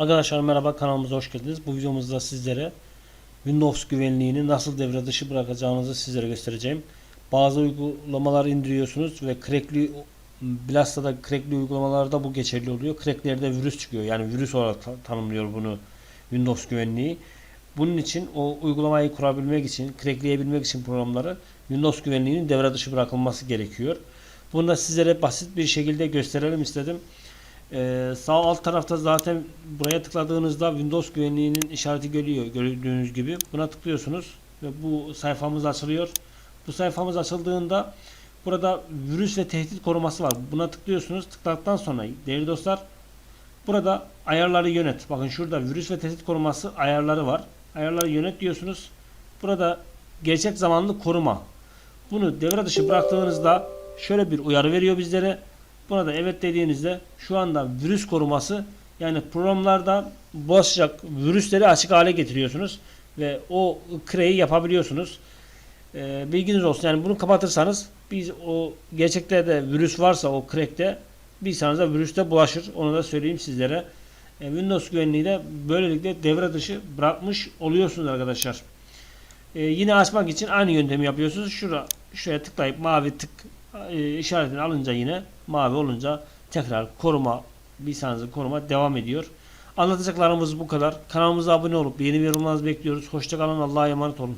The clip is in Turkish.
Arkadaşlar merhaba kanalımıza hoş geldiniz. Bu videomuzda sizlere Windows güvenliğini nasıl devre dışı bırakacağınızı sizlere göstereceğim. Bazı uygulamalar indiriyorsunuz ve crackli bilhassa da crackli uygulamalarda bu geçerli oluyor. Cracklerde virüs çıkıyor. Yani virüs olarak ta- tanımlıyor bunu Windows güvenliği. Bunun için o uygulamayı kurabilmek için, crackleyebilmek için programları Windows güvenliğinin devre dışı bırakılması gerekiyor. Bunu da sizlere basit bir şekilde gösterelim istedim. Ee, sağ alt tarafta zaten buraya tıkladığınızda Windows güvenliğinin işareti geliyor gördüğünüz gibi. Buna tıklıyorsunuz ve bu sayfamız açılıyor. Bu sayfamız açıldığında burada virüs ve tehdit koruması var. Buna tıklıyorsunuz. Tıkladıktan sonra değerli dostlar burada ayarları yönet. Bakın şurada virüs ve tehdit koruması ayarları var. Ayarları yönet diyorsunuz. Burada gerçek zamanlı koruma. Bunu devre dışı bıraktığınızda şöyle bir uyarı veriyor bizlere. Buna da evet dediğinizde şu anda virüs koruması yani programlarda bulaşacak virüsleri açık hale getiriyorsunuz ve o kreyi yapabiliyorsunuz. Ee, bilginiz olsun. Yani bunu kapatırsanız biz o gerçekte de virüs varsa o crack'te virüs de bulaşır. Onu da söyleyeyim sizlere. Ee, Windows güvenliği de böylelikle devre dışı bırakmış oluyorsunuz arkadaşlar. Ee, yine açmak için aynı yöntemi yapıyorsunuz. Şura, şuraya tıklayıp mavi tık e, işaretini alınca yine mavi olunca tekrar koruma bilgisayarınızı koruma devam ediyor. Anlatacaklarımız bu kadar. Kanalımıza abone olup yeni yorumlarınızı bekliyoruz. Hoşçakalın. Allah'a emanet olun.